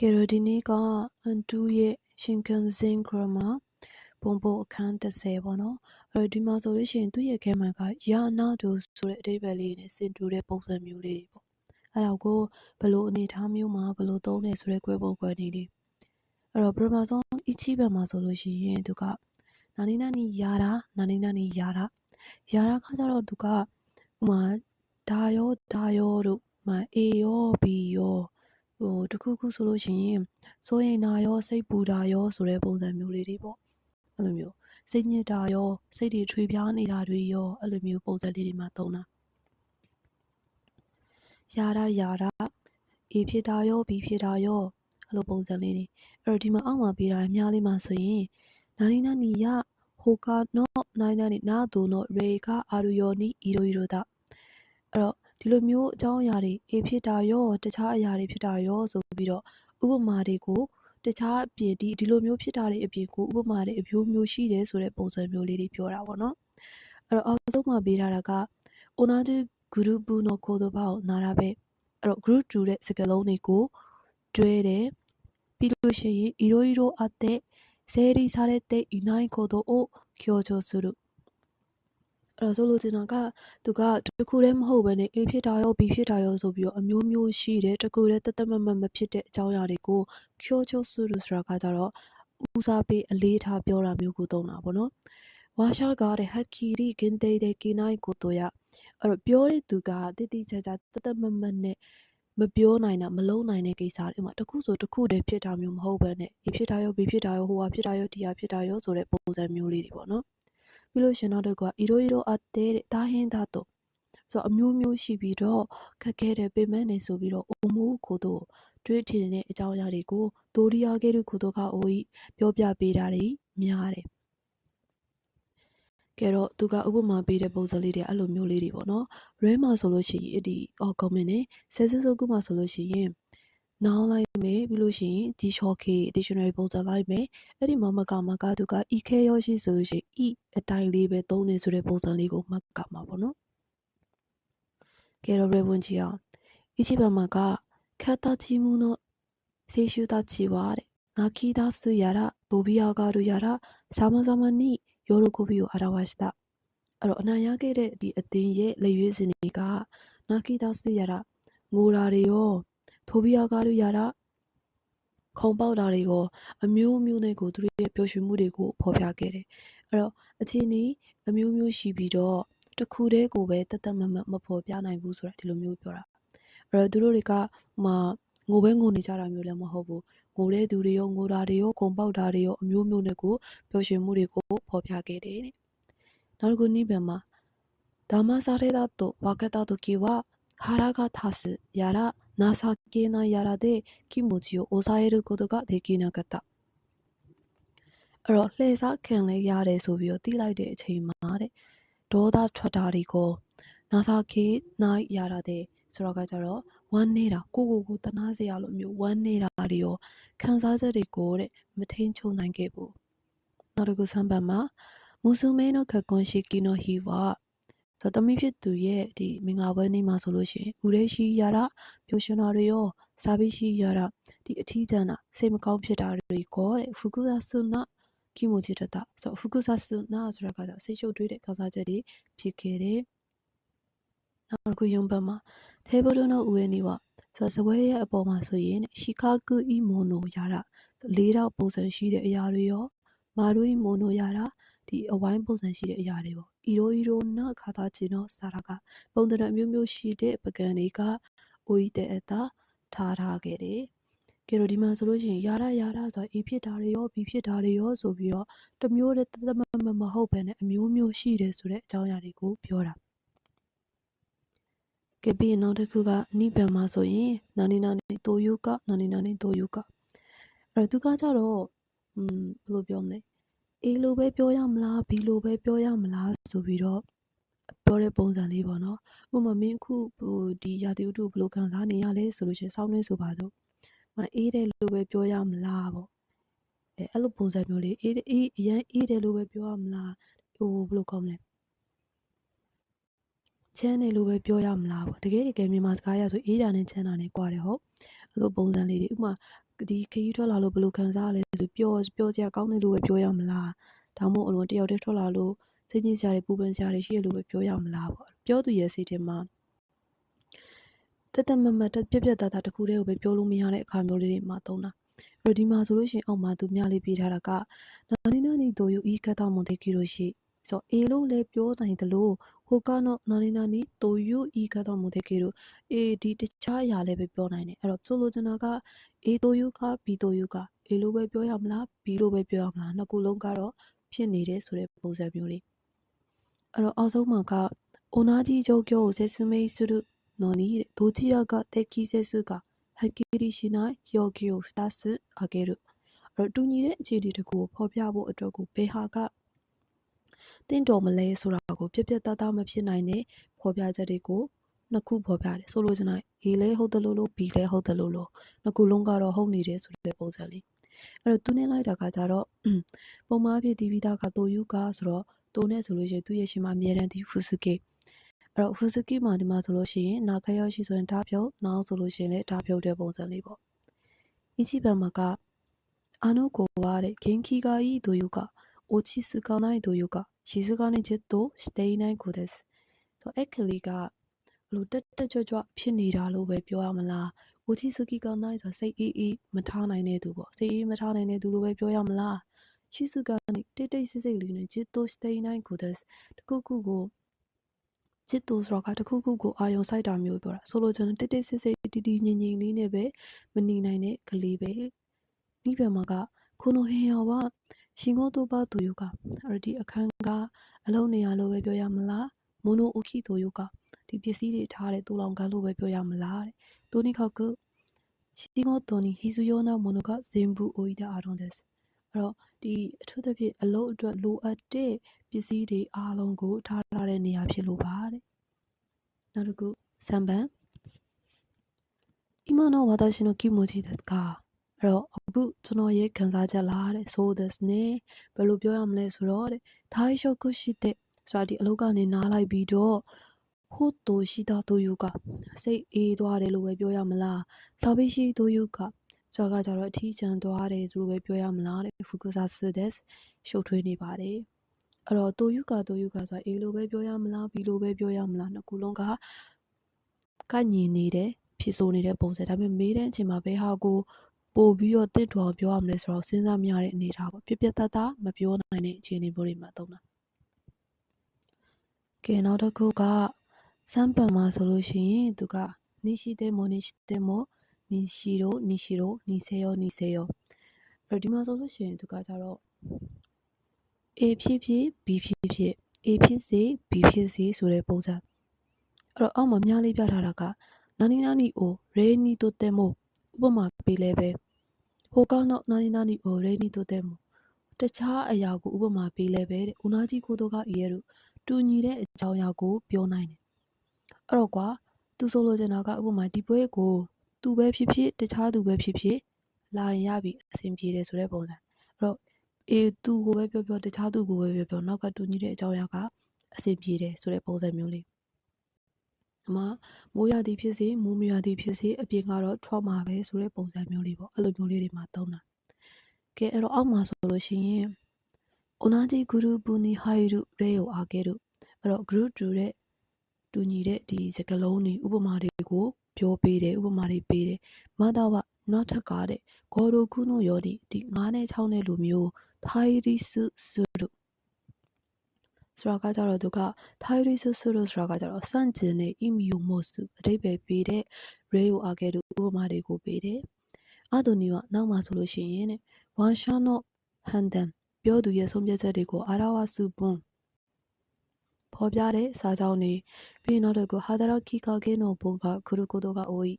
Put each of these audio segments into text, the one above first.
ကဲတော့ဒီနေ့ကအန်တူရဲ့ရှင်ကန်စင်ခရမဘုံဘုံအခန်း30ပေါ့နော်အဲ့တော့ဒီမှာဆိုလို့ရှိရင်သူ့ရဲ့ခဲမှန်ကယာနာဒိုဆိုတဲ့အဓိပ္ပာယ်လေးနဲ့ဆင်တူတဲ့ပုံစံမျိုးလေးတွေပေါ့အဲ့တော့ကိုဘလို့အနေထားမျိုးမှာဘလို့သုံးနေဆိုတဲ့ကွဲပုံကွဲနေလေးအဲ့တော့ပထမဆုံးအချီဘက်မှာဆိုလို့ရှိရင်သူကနာနီနာနီယာတာနာနီနာနီယာတာယာတာခါကျတော့သူကဥမာဒါရောဒါရောတို့ဥမာအေရောဘီရောဟို တခုခုဆိုလို့ရှိရင်စိုးရင်နာရောစိတ်ပူတာရောဆိုတဲ့ပုံစံမျိုးလေးတွေပေါ့အဲ့လိုမျိုးစိတ်ညစ်တာရောစိတ်တွေထွေပြားနေတာတွေရောအဲ့လိုမျိုးပုံစံလေးတွေမှာသုံးတာယာတာယာတာအေဖြစ်တာရောဘီဖြစ်တာရောအဲ့လိုပုံစံလေးတွေအဲ့တော့ဒီမှာအောက်မှာပေးတာအများလေးမှာဆိုရင်နာနီနာနီယဟိုကာနောနိုင်နာနီနာဒိုနောရေကာအာရူယောနီအီရိုအီရိုတာအဲ့တော့ဒီလိုမျိုးအကြောင်းအရာတွေအေဖြစ်တာရောတခြားအရာတွေဖြစ်တာရောဆို ပြီးတော့ဥပမာတွေကိုတခြားအပြင်ဒီဒီလိုမျိုးဖြစ်တာတွေအပြင်ကိုဥပမာတွေအမျိုးမျိုးရှိတယ်ဆိုတဲ့ပုံစံမျိုးလေးတွေပြောတာပေါ့နော်အဲ့တော့အောက်ဆုံးမှာပေးထားတာက 同じグループの言葉を並べအဲ့တော့ group 2တဲ့စကားလုံးတွေကိုတွဲတယ်ပြီးလို့ရှိရင်いろいろあって整理されていないことを強調する အဲ့တော့ဆိုလိုချင်တာကသူကတခုတည်းမဟုတ်ဘဲနဲ့ A ဖြစ်တာရော B ဖြစ်တာရောဆိုပြီးတော့အမျိုးမျိုးရှိတယ်တခုတည်းတသက်မမမဖြစ်တဲ့အကြောင်းအရာတွေကို kyocho suru ဆိုတာကကြတော့ဦးစားပေးအလေးထားပြောတာမျိုးကိုသုံးတာပေါ့နော်ဝါရှာကားတဲ့ဟက်ကီရီဂင်တေတဲ့ကိနိုင်ကိုတို့ရအဲ့တော့ပြောတဲ့သူကတိတိကျကျတသက်မမနဲ့မပြောနိုင်တာမလုံးနိုင်တဲ့ကိစ္စတွေမှာတခုဆိုတခုတည်းဖြစ်တာမျိုးမဟုတ်ဘဲနဲ့ A ဖြစ်တာရော B ဖြစ်တာရောဟိုဟာဖြစ်တာရောဒီဟာဖြစ်တာရောဆိုတဲ့ပုံစံမျိုးလေးတွေပေါ့နော် ပြီးလို့ရှင်နောက်တစ်ခုကအီရိုအီရိုအတဲတဲ့ဒါဟင်းသားတော့ဆိုတော့အမျိုးမျိုးရှိပြီးတော့ခက်ခဲတယ်ပင်မနေဆိုပြီးတော့အမှုကိုတို့တွေးထင်တဲ့အကြောင်းအရာတွေကိုဒိုရီယာကဲရုကိုတို့ကအိုဤပြောပြပေးတာတွေများတယ်ကဲတော့သူကဥပမာပေးတဲ့ပုံစံလေးတွေအဲ့လိုမျိုးလေးတွေပေါ့နော်ရဲမှာဆိုလို့ရှိရင်ဒီအော်ကွန်မန့်နဲ့ဆယ်ဆူဆိုကုမှာဆိုလို့ရှိရင်နောင်းလိုက် မယ်ပြီးလို့ရှိရင်ဒီ short k dictionary ပုံစံလိုက်မယ်အဲ့ဒီမှာမကမကသူက ek ရောရှိဆိုလို့ရှိရင် e အတိုင်းလေးပဲသုံးနေဆိုတဲ့ပုံစံလေးကိုမှတ်ကမှာပေါ့နော်ကဲတော့ရေဝင်ကြည့်အောင်一番まが形もの青春たちは泣き出すやら飛び上がるやら様々に喜びを表したအဲ့တော့အနိုင်ရခဲ့တဲ့ဒီအသင်းရဲ့လက်ရွေးစင်တွေကနာကီတာစရတာငိုတာတွေရောထိုဘီယာကားတို့ရတာ ခုံပေါက်တာတွေကိုအမျိုးမျိုးနဲ့ကိုသူတို့ရဲ့ပျော်ရွှင်မှုတွေကိုဖော်ပြခဲ့တယ်အဲ့တော့အခြေအနေအမျိုးမျိုးရှိပြီးတော့တခုတည်းကိုပဲတသက်မမတ်မဖော်ပြနိုင်ဘူးဆိုတာဒီလိုမျိုးပြောတာအဲ့တော့သူတို့တွေကဟိုငိုပဲငိုနေကြတာမျိုးလည်းမဟုတ်ဘူးငိုတဲ့သူတွေရောငိုတာတွေရောခုံပေါက်တာတွေရောအမျိုးမျိုးနဲ့ကိုပျော်ရွှင်မှုတွေကိုဖော်ပြခဲ့တယ်တဲ့နောက်တစ်ခုနိဗ္ဗာန်မှာဒါမစာရဲတာတော့ဝါကတာတိုကီဝါဟာရာဂတာစやら情けないやらで気持ちを抑えることができなかったအဲ့တော့လှည့်စားခံလဲရတယ်ဆိုပြီးတော့တိလိုက်တဲ့အချိန်မှာတဲ့ဒေါသထွက်တာတွေကိုနာစာကေနိုင်ရတာတဲ့ဆိုတော့ကကြတော့ဝမ်းနေတာကိုကိုကိုတနာစရာလိုမျိုးဝမ်းနေတာတွေရောခံစားချက်တွေကိုတဲ့မထိန်ချုံနိုင်ခဲ့ဘူးနောက်တစ်ခုဆံပတ်မှာမူဆူမဲနိုခကွန်ရှိကီနိုဟီဝါ ဆိုတော့သမီးဖြစ်သူရဲ့ဒီမင်္ဂလာပွဲနေ့မှာဆိုလို့ရှိရင်ဦးရဲရှိရတာပျော်ရွှင်တာတွေရောစားပြီးရှိရတာဒီအထီးကျန်တာစိတ်မကောင်းဖြစ်တာတွေကိုတဲ့ဖူကူသာဆုနာကီမိုချီတတာဆိုတော့ဖူကူသာဆုနာဆိုတာကတော့စိတ်ရှုပ်ထွေးတဲ့ခံစားချက်တွေဖြစ်ခဲ့တယ်နောက်တစ်ခုယုံပတ်မှာသေဘဒုနောဦးရဲနေ့ပါဆိုတော့စပွဲရဲ့အပေါ်မှာဆိုရင်ရှီကာဂူအီမိုနိုရတာလေးတော့ပုံစံရှိတဲ့အရာတွေရောမာရူအီမိုနိုရတာဒီအဝိုင်းပုံစံရှိတဲ့အရာတွေပေါ့ အီရိုအီရိုနာခါတာချင်တော့စာရာကပုံသဏ္ဍာန်မျိုးမျိုးရှိတဲ့ပကံတွေကအိုဤတဲ့အတာထားထားခဲ့တယ်ကဲတော့ဒီမှာဆိုလို့ရှိရင်ယာရယာရဆိုတာ A ဖြစ်တာတွေရော B ဖြစ်တာတွေရောဆိုပြီးတော့တမျိုးတသက်မမဟုတ်ဘဲနဲ့အမျိုးမျိုးရှိတယ်ဆိုတဲ့အကြောင်းအရာတွေကိုပြောတာကဲပြီးရင်နောက်တစ်ခုကနိဗ္ဗာန်မှာဆိုရင်နာနီနာနီတိုယုကနာနီနာနီတိုယုကအဲ့တော့သူကကြတော့อืมဘယ်လိုပြောမလဲ A လိုပဲပြောရမလား B လိုပဲပြောရမလားဆိုပြီးတော့ပြောတဲ့ပုံစံလေးပေါ့နော်ဥပမာမင်းအခုဟိုဒီရာသီဥတုဘယ်လိုခံစားနေရလဲဆိုလို့ရှိရင်စောင်းနေဆိုပါတော့မအေးတယ်လို့ပဲပြောရမလားပေါ့အဲအဲ့လိုပုံစံမျိုးလေးအေးအေးအရင်အေးတယ်လို့ပဲပြောရမလားဟိုဘယ်လိုကောင်းမလဲချမ်းတယ်လို့ပဲပြောရမလားပေါ့တကယ်တကယ်မြန်မာစကားရဆိုအေးတာနဲ့ချမ်းတာနဲ့ကွာတယ်ဟုတ်အဲ့လိုပုံစံလေးတွေဥပမာ ဒီခရီးထွက်လာလို့ဘယ်လိုခံစားရလဲဆိုပျော်ပျော်စရာကောင်းတယ်လို့ပဲပြောရမလားဒါမှမဟုတ်အလွန်တယောက်တည်းထွက်လာလို့စိတ်ညစ်စရာတွေပူပန်စရာတွေရှိရလို့ပဲပြောရမလားပေါ့ပြောသူရဲ့စိတ်ထဲမှာတက်တက်မတ်မတ်တက်ပြက်ပြက်သားသားတစ်ခုတည်းကိုပဲပြောလို့မရတဲ့အခါမျိုးလေးတွေမှာသုံးတာအဲ့တော့ဒီမှာဆိုလို့ရှိရင်အောက်မှာသူမြလေးပေးထားတာကနာနီနာနီတို့ယူဤကတ်တော်မွန်တေကီလို့ရှိ 그래서 A 로를 뼈다니 들로 호가노 너리나니 또유 이가도 못했기로 AD တခြားຢာလည်းပဲပြောနိုင်တယ်အဲ့တော့ဆိုလိုချင်တာက A တို့ U က B တို့ U က A လိုပဲပြောရမလား B လိုပဲပြောရမလားနှစ်ခုလုံးကတော့ဖြစ်နေတယ်ဆိုတဲ့ပုံစံမျိုးလေးအဲ့တော့အောက်ဆုံးမှာက오나지조교세스메이스루너니도지야가데키세스가하키리시나여기오스타스아게루အဲ့တော့တူညီတဲ့အခြေအနေတကူကိုဖော်ပြဖို့အတွက်ကိုဘေဟာက တင့်တော်မလဲဆိုတာကိုပြက်ပြက်သားသားမဖြစ်နိုင်တဲ့ဖော်ပြချက်တွေကိုနှစ်ခုဖော်ပြတယ်ဆိုလိုချင်တာ A လဲဟုတ်တယ်လို့လို့ B လဲဟုတ်တယ်လို့လို့နှစ်ခုလုံးကတော့ဟုတ်နေတယ်ဆိုတဲ့ပုံစံလေးအဲ့တော့သူနဲ့လိုက်တာကကြတော့ပုံမှန်အဖြစ်ဒီဗီတာကတိုယူကဆိုတော့တိုနဲ့ဆိုလို့ရှိရင်သူ့ရဲ့ရှင်မအမြဲတမ်းဒီဖူစုကေအဲ့တော့ဖူစုကေမှာဒီမှာဆိုလို့ရှိရင်နာခရောက်ရှိဆိုရင်ဓာပြုတ်နောက်ဆိုလို့ရှိရင်လည်းဓာပြုတ်တဲ့ပုံစံလေးပေါ့အင်ချီပန်မှာကあの子は元気がいいというか、落ち着かないというか、 예수관의 짓도 시대인의 고데 스. 저 에클리가 로 뜨뜨저저 피니라로 왜 뼈야말 라. 오치스기가 나이다 세이이 마타나이네 두 보. 세이 마타나이네 두로 왜 뼈야말 라. 시수관이 뜨뜨이세세리는 짓도 시대인의 고데 스. 그구고 จิตတူဆိုတော့ကတခုခုကိုအာယုံဆိုင်တာမျိုးပြောတာဆိုလိုချင်တိတ်တိတ်ဆိတ်ဆိတ်တီတီငြိမ်ငြိမ်လေးနဲ့ပဲမနေနိုင်တဲ့ကလေးပဲနိဗ္ဗာန်မှာကခုနိုဟင်ယောက 仕事場というか、အဲ့ဒီအခန်းကအလုံးနေရလို့ပဲပြောရမလားモノ置きというかဒီပစ္စည်းတွေထားတဲ့တူလောင်ကန်လို့ပဲပြောရမလားတဲ့။とにかく仕事に必要なものが全部置いてあるんです။အဲ့တော့ဒီအထူးသဖြင့်အလုပ်အတွက်လိုအပ်တဲ့ပစ္စည်းတွေအားလုံးကိုထားထားတဲ့နေရာဖြစ်လို့ပါတဲ့။နောက်တစ်ခု3番今の私の気持ちですかအဲ့တော့ အခုကျွန်တော်ရဲ့ခံစားချက်လားတဲ့ so this နဲ့ဘယ်လိုပြောရမလဲဆိုတော့တဲ့다이쇼쿠시데ဆိုတာဒီအလုပ်ကနေနားလိုက်ပြီးတော့ဟုတ်တိုရှိတာတိုယူကစိတ်အေးသွားတယ်လို့ပဲပြောရမလားစာပေရှိတိုယူကကျွန်တော်ကကြတော့အထီးကျန်သွားတယ်လို့ပဲပြောရမလားတဲ့ focus as this ရှုပ်ထွေးနေပါတယ်အဲ့တော့တိုယူကတိုယူကဆိုတာအေးလို့ပဲပြောရမလားဘီလို့ပဲပြောရမလားနှစ်ခုလုံးကကညင်နေတယ်ဖြစ်ဆိုနေတဲ့ပုံစံဒါပေမဲ့မေးတဲ့အချိန်မှာဘယ်ဟာကို ပို့ပြီးတော့တင့်တော်ပြောရမလဲဆိုတော့စဉ်းစားမရတဲ့အနေအထားပေါ့ပြပြတတ်တာမပြောနိုင်တဲ့အခြေအနေမျိုးတွေမှာသုံးတာကဲနောက်တစ်ခုကစမ်းပန်မှာဆိုလို့ရှိရင်သူကနီရှိတဲ့မိုနီရှိတဲ့မိုနီရှိရိုနီရှိရိုနီဆေယောနီဆေယောအဲ့ဒီမှာဆိုလို့ရှိရင်သူကကြတော့ A ဖြစ်ဖြစ် B ဖြစ်ဖြစ် A ဖြစ်စေ B ဖြစ်စေဆိုတဲ့ပုံစံအဲ့တော့အောက်မှာများလေးပြထားတာကနာနီနာနီအိုရေနီတိုတဲမိုဥပမာပေးလဲပဲ ဟိုကောက်နောက်နာနီနာနီအိုရေနီတိုတဲမူတခြားအရာကိုဥပမာပေးလဲပဲတဲ့ဦးနာကြီးကိုတော့ကဤရဲ့တို့တူညီတဲ့အကြောင်းအရာကိုပြောနိုင်တယ်အဲ့တော့ကွာသူဆိုလိုချင်တာကဥပမာဒီပွဲကိုသူပဲဖြစ်ဖြစ်တခြားသူပဲဖြစ်ဖြစ်လာရင်ရပြီအဆင်ပြေတယ်ဆိုတဲ့ပုံစံအဲ့တော့အေးသူကိုပဲပြောပြောတခြားသူကိုပဲပြောပြောနောက်ကတူညီတဲ့အကြောင်းအရာကအဆင်ပြေတယ်ဆိုတဲ့ပုံစံမျိုးလေး ။ဒါမှမိုးရသည်ဖြစ်စေမိုးမရသည်ဖြစ်စေအပြင်ကတော့ထွက်မှာပဲဆိုတဲ့ပုံစံမျိုးလေးပေါ့အဲ့လိုမျိုးလေးတွေမှာသုံးတာ။ကဲအဲ့တော့အောက်မှာဆိုလို့ရှိရင် onaji guru buni hairu reo ageru အဲ့တော့ guru တူတဲ့တူညီတဲ့ဒီစကားလုံးတွေဥပမာတွေကိုပြောပေးတယ်ဥပမာတွေပေးတယ်မသာဝနောက်ထပ်ကားတဲ့ဂေါ်ရိုကုနိုယောဒီဒီ9နဲ့6နဲ့လိုမျိုး thairis suru ဆိုတာကကြတော့သူက Thairisi Suru ဆိုတာကကြတော့စန့်ကျင်တဲ့ Emu Mosu အဓိပ္ပာယ်ပေးတဲ့ Ray ကိုအားခဲ့တဲ့ဥပမာတွေကိုပေးတယ်။အတူနီကနောက်မှဆိုလို့ရှိရင်တဲ့ Wansha no Handan ပြောသူရဲ့ဆုံးဖြတ်ချက်တွေကိုအာရဝစုပွန်ဖော်ပြတဲ့စာကြောင်းတွေပြီးနောက်တစ်ခု Hadaraki Kage no Bon ကခရုကိုတိုကအိုး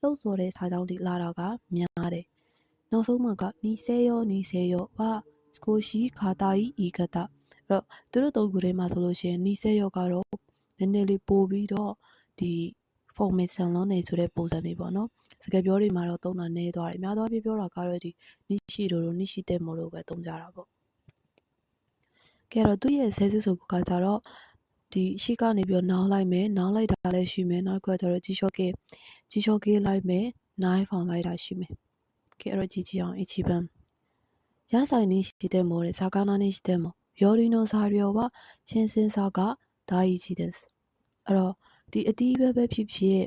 လှုပ်ဆော်တဲ့စာကြောင်းတွေလာတာကများတယ်။နောက်ဆုံးမှာကနီဆဲယောနီဆဲယောဝစကိုရှိခါတာဤဤကတာ တော့သူတို့သုံးခုထဲမှာဆိုလို့ရှိရင်နီးစက်ယောကတော့နည်းနည်းလေးပိုပြီးတော့ဒီ formation လုံးနေဆိုတဲ့ပုံစံလေးပေါ့နော်စကားပြောတွေမှာတော့သုံးတာနည်းသွားတယ်များသောအားဖြင့်ပြောတာကတော့ဒီနီးရှိတို့လို့နီးရှိတဲ့မို့လို့ပဲသုံးကြတာပေါ့ကဲတော့သူ့ရဲ့ဆဲစစ်ဆိုကကြတော့ဒီရှိကနေပြီးတော့နောင်းလိုက်မယ်နောင်းလိုက်တာလည်းရှိမယ်နောက်ကကြတော့ကြီးလျှော့ကေကြီးလျှော့ကေလိုက်မယ်နိုင်ဖောင်လိုက်တာရှိမယ်ကဲအဲ့တော့ကြီးကြီးအောင်အချီပန်းရဆိုင်နေရှိတဲ့မို့လေဇာကနာနေရှိတဲ့မို့ ယောရီနိုစာရီယောပါရှင်းစင်းစာကဒါကြီးကြီးတဲ့အဲ့တော့ဒီအတီးရွယ်ပဲဖြစ်ဖြစ်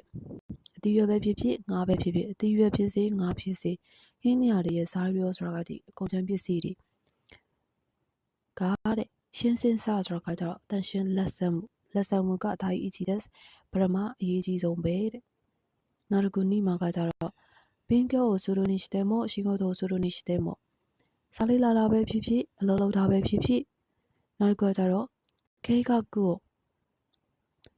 အတီးရွယ်ပဲဖြစ်ဖြစ်ငါပဲဖြစ်ဖြစ်အတီးရွယ်ဖြစ်စေငါဖြစ်စေဟင်းနေရတဲ့စာရီယောဆိုတာကဒီအကုန်ချမ်းပစ္စည်းတွေကတဲ့ရှင်းစင်းစာဆိုတာကကြတော့တန်ရှင်းလက်ဆံမှုလက်ဆံမှုကဒါကြီးကြီးတဲ့ပရမအရေးကြီးဆုံးပဲတဲ့နောက်တစ်ခုနိမာကကြတော့勉強をするにしても仕事をするにしてもစာလေးလာတာပဲဖြစ်ဖြစ်အလုပ်လုပ်တာပဲဖြစ်ဖြစ် နောက်တစ်ခုကကြတော့ခဲကကုကို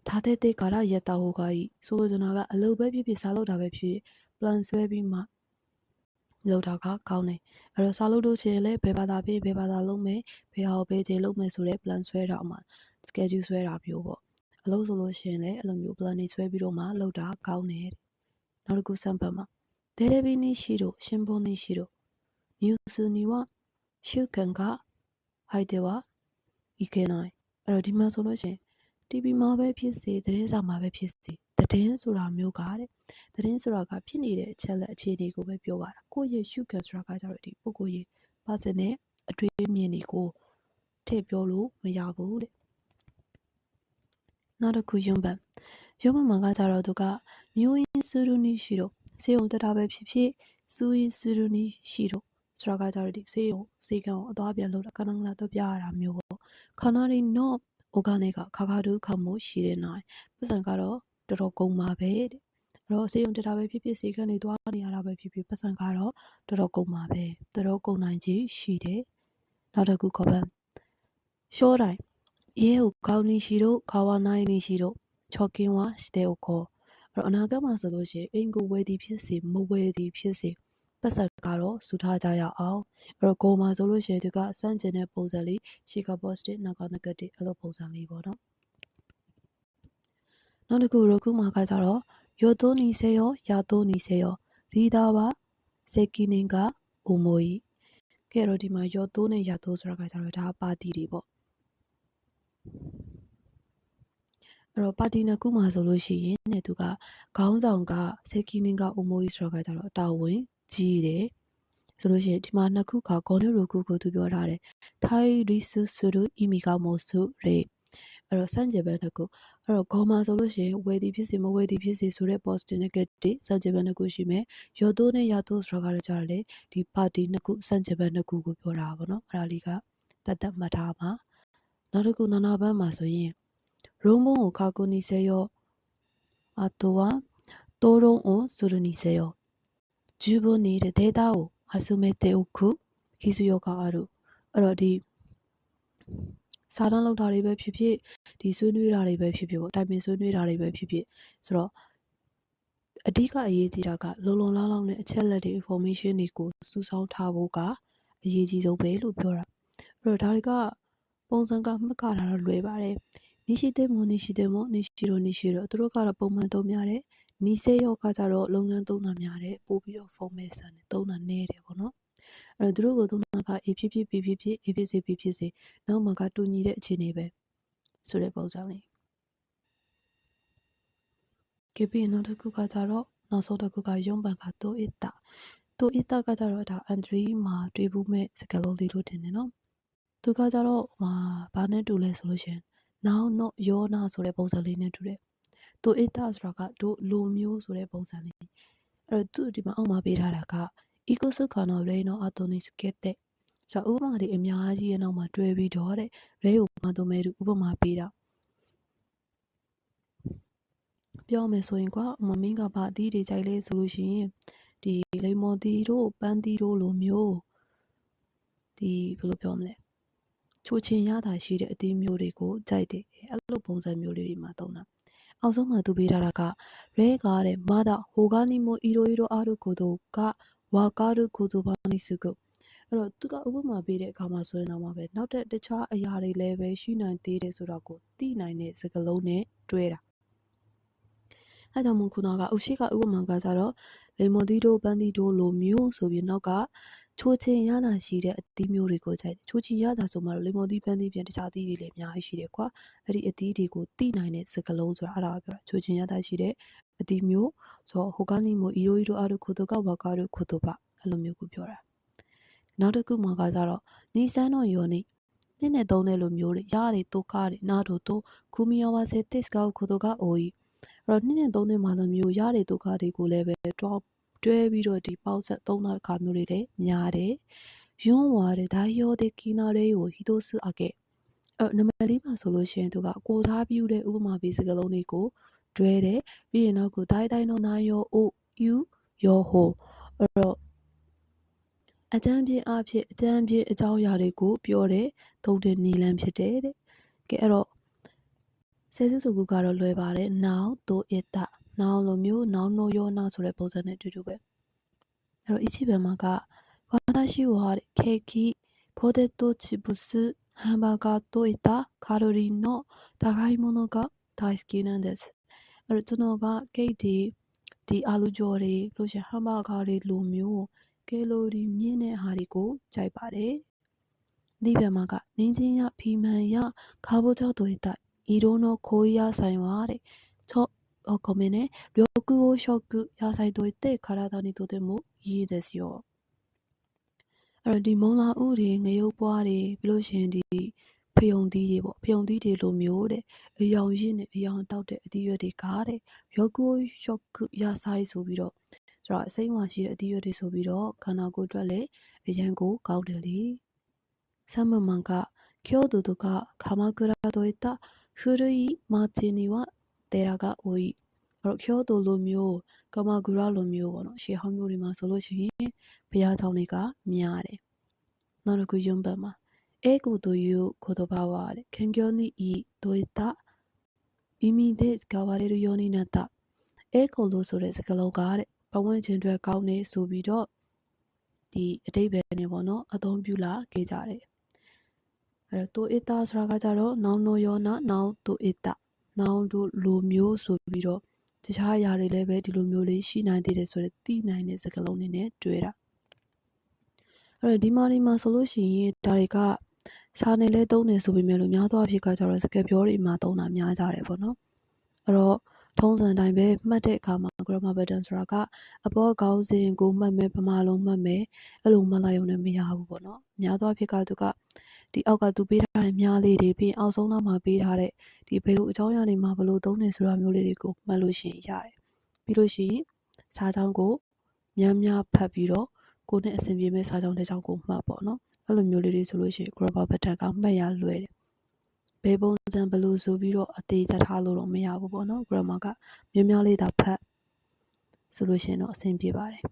ထားတဲ့တဲ့ကာရရတာဟိုကကြီးဆိုလိုချင်တာကအလုပ်ပဲဖြစ်ဖြစ်စားလုပ်တာပဲဖြစ်ဖြစ် plan ဆွဲပြီးမှလုပ်တာကကောင်းတယ်အဲ့တော့စားလုပ်လို့ချင်လဲဘယ်ဘာသာဖြစ်ဘယ်ဘာသာလုပ်မယ်ဘယ်ဟာဘယ်ချိန်လုပ်မယ်ဆိုတဲ့ plan ဆွဲတာအမှ schedule ဆွဲတာမျိုးပေါ့အလုပ်ဆိုလို့ရှင်လဲအဲ့လိုမျိုး plan တွေဆွဲပြီးတော့မှလုပ်တာကောင်းတယ်နောက်တစ်ခုစံပတ်မှာ therapy နည်းရှိတော့ရှင်ဘုံနည်းရှိတော့ news နီဝရှုခံကဟိုက်တဲ့ဝ ဤခဲနိုင်အဲ့တော့ဒီမှာဆိုလို့ရှင် TV မှာပဲဖြစ်စေသတင်းစာမှာပဲဖြစ်စေသတင်းဆိုတာမျိုးကတဲ့သတင်းဆိုတာကဖြစ်နေတဲ့အချက်လက်အခြေအနေကိုပဲပြောတာကိုယ့်ရဲ့ရှုခံဆိုတာကကြတော့ဒီပုဂ္ဂိုလ်ရဲ့ person နဲ့အတွေ့အမြင်တွေကိုထည့်ပြောလို့မရဘူးတဲ့နောက်တစ်ခုယုံပတ်ယုံပတ်မှာကကြတော့သူကမျိုးရင်းစူရူနီရှိတော့စေုံတက်တာပဲဖြစ်ဖြစ်စူရင်းစူရူနီရှိတော့ဆိုတာကကြတော့ဒီစေုံစေကံကိုအသွားပြန်လို့ကနငလာတော့ပြရတာမျိုး ခနာရီနော့အိုကနေကခါခါတူးခမို့ရှိတဲ့နိုင်ပတ်စံကတော့တော်တော်ကုန်ပါပဲတဲ့အဲ့တော့စေယုံတတာပဲဖြစ်ဖြစ်စေခန့်နေသွားနေရတာပဲဖြစ်ဖြစ်ပတ်စံကတော့တော်တော်ကုန်ပါပဲတော်တော်ကုန်နိုင်ခြင်းရှိတယ်နောက်တစ်ခုခေါ်ပန်းရှောတိုင်းရဲကိုကောင်းနေရှိတော့ခါဝနိုင်နေရှိတော့ချော်ကင်းဝစတဲ့ကိုခေါ်အဲ့တော့အနာဂတ်မှာဆိုလို့ရှိရင်အင်ကိုဝယ်သည်ဖြစ်စေမဝယ်သည်ဖြစ်စေ ပတ်စံကတော့စူထားကြရအောင်အဲ့တော့ကိုမှာဆိုလို့ရှိရင်ဒီကစန့်ကျင်တဲ့ပုံစံလေးရှေ့က positive နောက်က negative အဲ့လိုပုံစံလေးပေါ့နော်နောက်တစ်ခုရခုမှာကကြတော့ယောတိုနီဆေယောယာတိုနီဆေယောရီဒါဝါစေကီနင်ကအိုမိုီကဲတော့ဒီမှာယောတိုနဲ့ယာတိုဆိုတာကကြတော့ဒါပါတီတွေပေါ့အဲ့တော့ပါတီနှစ်ခုမှာဆိုလို့ရှိရင်တဲ့သူကခေါင်းဆောင်ကစေကီနင်ကအိုမိုီဆိုတာကကြတော့တာဝန် ကြီးတယ်ဆိုလို့ရှိရင်ဒီမှာနှစ်ခုကဂေါနုရူကုကိုသူပြောထားတယ်ထိုင်ရီဆူဆူရူအီမီကမိုဆူရေအဲ့တော့စံကြယ်ဘက်တစ်ခုအဲ့တော့ဂေါမာဆိုလို့ရှိရင်ဝယ်သည်ဖြစ်စေမဝယ်သည်ဖြစ်စေဆိုတဲ့ positive negative စံကြယ်ဘက်တစ်ခုရှိမယ်ယောတိုးနဲ့ယာတိုးဆိုတာကလည်းကြားတယ်ဒီ party နှစ်ခုစံကြယ်ဘက်နှစ်ခုကိုပြောတာပါဗောနော်အဲ့ဒါလေးကတတ်တတ်မှတ်ထားပါနောက်တစ်ခုနာနာဘက်မှာဆိုရင်ရုံးဘုံကိုကာကိုနီစေယောအတော့ဝတိုးရုံးကိုဆူရနီစေယော 주변의 데이터를 아수메테 오쿠 기술효과가 아 루. 어디 စာတန်းလောက်တာတွေပဲဖြစ်ဖြစ်ဒီဆွေးနွေးတာတွေပဲဖြစ်ဖြစ်ပေါ့တိုင်ပင်ဆွေးနွေးတာတွေပဲဖြစ်ဖြစ်ဆိုတော့အဓိကအရေးကြီးတာကလုံလုံလောက်လောက်နဲ့အချက်လက်တွေ information တွေကိုစုဆောင်းထားဖို့ကအရေးကြီးဆုံးပဲလို့ပြောတာအဲ့တော့ဒါတွေကပုံစံကမှတ်ကတာတော့လွယ်ပါတယ်နီရှိတဲ့မနီရှိတဲ့မနီရှိတော့နီရှိတော့သူတို့ကတော့ပုံမှန်သုံးများတယ် နီးစဲရောကကြတော့လုပ်ငန်းသုံးတာများတယ်ပို့ပြီးတော့ formal ဆန်တယ်သုံးတာနည်းတယ်ပေါ့နော်အဲ့တော့သူတို့ကသုံးတာက A ဖြစ်ဖြစ် B ဖြစ်ဖြစ် A ဖြစ်စေ B ဖြစ်စေနောက်မှာကတူညီတဲ့အခြေအနေပဲဆိုတဲ့ပုံစံလေးကပြီးနောက်တစ်ခုကကြတော့နောက်ဆုံးတစ်ခုကရုံးပန်ကတိုအစ်တာတိုအစ်တာကကြတော့ဒါအန်ဒရီမှာတွေ့ဘူးမဲ့စကားလုံးလေးလို့ထင်တယ်နော်သူကကြတော့ဟာဘာနဲ့တူလဲဆိုလို့ရှင်နောက်တော့ယောနာဆိုတဲ့ပုံစံလေးနဲ့တူတယ် ဒိုအေတာဆိုတာကဒိုလိုမျိုးဆိုတဲ့ပုံစံလေးအဲ့တော့သူဒီမှာအောက်မှာပေးထားတာက ecosukano reino atonisukete ဆိုတော့ဥပမာတွေအများကြီးရဲ့နောက်မှာတွဲပြီးတော့တဲ့ ray ကိုမတော်မဲသူဥပမာပေးတာပြောမယ်ဆိုရင်ကွာမမင်းကဘာအသီးတွေကြိုက်လဲဆိုလို့ရှိရင်ဒီလိမ္မော်သီးတို့ပန်းသီးတို့လိုမျိုးဒီဘယ်လိုပြောမလဲချိုချင်ရတာရှိတဲ့အသီးမျိုးတွေကိုကြိုက်တယ်အဲ့လိုပုံစံမျိုးလေးတွေမှာတုံးတာ အောက်ဆုံးမှာသူပေးထားတာကရဲကားတဲ့မာဒဟိုကားနီမိုအီရိုအီရိုအားတို့ကိုတို့ကဝါကားတို့ကိုတို့ဘာနိစုကိုအဲ့တော့သူကဥပမာပေးတဲ့အခါမှာဆိုရင်တော့မှပဲနောက်ထပ်တခြားအရာတွေလည်းပဲရှိနိုင်သေးတယ်ဆိုတော့ကိုသိနိုင်တဲ့စကားလုံးနဲ့တွဲတာ အဲကြောင့်မို့ခုနကအုရှိကဥပမာကကြတော့လေမွန်တီတိုပန်းတီတိုလိုမျိုးဆိုပြီးနောက်ကချိုးချင်ရတာရှိတဲ့အသီးမျိုးတွေကိုကြိုက်တယ်ချိုးချင်ရတာဆိုမှတော့လေမွန်သီးပန်းသီးပြန်တခြားသီးတွေလည်းအများကြီးရှိတယ်ကွာအဲ့ဒီအသီးတွေကိုသိနိုင်တဲ့စကလုံးဆိုတာအဲ့ဒါပြောတာချိုးချင်ရတာရှိတဲ့အသီးမျိုးဆိုတော့ဟိုကနေမို့အီရိုအီရိုအာရုခိုတိုကဝါကာရုခိုတိုပါအဲ့လိုမျိုးကိုပြောတာနောက်တစ်ခုမှာကကြတော့နီဆန်တော့ယောနိနှစ်နဲ့သုံးတဲ့လိုမျိုးတွေရားတွေတိုကားတွေနားတို့တို့ခူမီယောဝါစေတစ်ကောက်ခိုတိုကအိုဤအဲ့ တော့နှစ်နဲ့သုံးတဲ့မှာလိုမျိုးရားတွေတိုကားတွေကိုလည်းပဲတွားတွဲပြီးတော့ဒီပေါက်ဆက်သုံးတဲ့အခါမျိုးတွေလည်းများတယ်ယွန်းဝါတဲ့ဒါယောတဲ့ကီနာလေးကိုဟီတိုဆူအကဲအဲ့နံပါတ်လေးမှာဆိုလို့ရှိရင်သူကကိုသားပြူတဲ့ဥပမာပေးစကားလုံးတွေကိုတွဲတယ်ပြီးရင်တော့ကိုတိုင်းတိုင်းတော့နာယောအိုယူယောဟိုအဲ့တော့အကျမ်းပြင်းအဖြစ်အကျမ်းပြင်းအကြောင်းအရာတွေကိုပြောတဲ့သုံးတဲ့နီလန်းဖြစ်တယ်တဲ့ကဲအဲ့တော့ ဆယ်စုစုကူကတော့လွယ်ပါတယ် now to it now လိုမျိုး now no yo now ဆိုတဲ့ပုံစံနဲ့အတူတူပဲအဲ့တော့ ichi ဘယ်မှာက私はケーキポテトチップスハンバーガーといったカロリーの高いものが大好きなんですအဲ့တော့ကျွန်တော်ကကိတ်ဒီဒီအာလူကြော်တွေလို့ရှိရင်ဟမ်ဘာဂါတွေလိုမျိုးကီလိုရီမြင့်တဲ့ဟာတွေကိုကြိုက်ပါတယ်။ဒီဘက်မှာကနင်းချင်းရဖီမန်ရခါဘိုချောတို့いた 色の濃い野菜はတဲ့ちょごめんね緑黄色野菜といって体にとてもいいですよအဲ့တော့ဒီမုံလာဥတွေငရုတ်ပွားတွေပြီးလို့ရှိရင်ဒီဖယုံသီးတွေပေါ့ဖယုံသီးတွေလိုမျိုးတဲ့အယောင်ရင့်နဲ့အယောင်တောက်တဲ့အသီးရွက်တွေကတဲ့ယောဂိုရှော့ကုရဆိုင်ဆိုပြီးတော့ဆိုတော့အစိမ်းဝါရှိတဲ့အသီးရွက်တွေဆိုပြီးတော့ခန္ဓာကိုယ်အတွက်လည်းအရန်ကိုကောင်းတယ်လေဆမ်မမန်က京都とか鎌倉といった 古い町には寺が多いအဲ့တော့京都လိုမျိုးကမာဂူရာလိုမျိုးပေါ့နော်ရှေးဟောင်းမျိုးတွေမှာဆိုလို့ရှိရင်ဘုရားကျောင်းတွေကများတယ်နောက်တစ်ခုယွန်းဘတ်မှာ英語という言葉は環境にいいといった意味で使われるようになった英語လို့ဆိုတဲ့စကားလုံးကတဲ့ပတ်ဝန်းကျင်အတွက်ကောင်းနေဆိုပြီးတော့ဒီအတိတ်ပဲနေပေါ့နော်အသုံးပြုလာခဲ့ကြတယ် အဲ့တော့တိုအစ်တာဆိုတာကကြတော့နောင်နိုယောနာနောင်တိုအစ်တာနောင်တို့လိုမျိုးဆိုပြီးတော့တခြားအရာတွေလည်းပဲဒီလိုမျိုးလေးရှိနိုင်သေးတယ်ဆိုတော့သိနိုင်တဲ့စကားလုံးတွေနဲ့တွေ့တာအဲ့တော့ဒီမာဒီမှာဆိုလို့ရှိရင်ဒါတွေကစာနယ်လဲသုံးတယ်ဆိုပေမဲ့လို့များသောအားဖြင့်ကကြတော့စကားပြောတွေမှာသုံးတာများကြတယ်ပေါ့နော်အဲ့တော့ထုံးစံတိုင်းပဲမှတ်တဲ့အခါမှာ grammar pattern ဆိုတာကအပေါ်ကောင်းစဉ်ကိုမှတ်မယ်ပမာလုံးမှတ်မယ်အဲ့လိုမှတ်လိုက်ရုံနဲ့မရဘူးပေါ့နော်များသောအားဖြင့်ကသူက ဒီအောက်ကသူပေးထားတဲ့မြားလေးတွေပြီးအောက်ဆုံးနောက်မှာပေးထားတဲ့ဒီဘယ်လိုအကြောင်းအရာတွေမှာဘယ်လိုသုံးနေဆိုတာမျိုးလေးတွေကိုမှတ်လို့ရှိရင်ရတယ်ပြီးလို့ရှိရင်စာကြောင်းကိုများများဖတ်ပြီးတော့ကိုယ်နဲ့အဆင်ပြေမဲ့စာကြောင်းတစ်ကြောင်းကိုမှတ်ပေါ့နော်အဲ့လိုမျိုးလေးတွေဆိုလို့ရှိရင် grammar pattern ကမှတ်ရလွယ်တယ်ဘယ်ပုံစံဘယ်လိုဆိုပြီးတော့အသေးချထားလို့တော့မရဘူးပေါ့နော် grammar ကများများလေးသာဖတ်ဆိုလို့ရှိရင်တော့အဆင်ပြေပါတယ်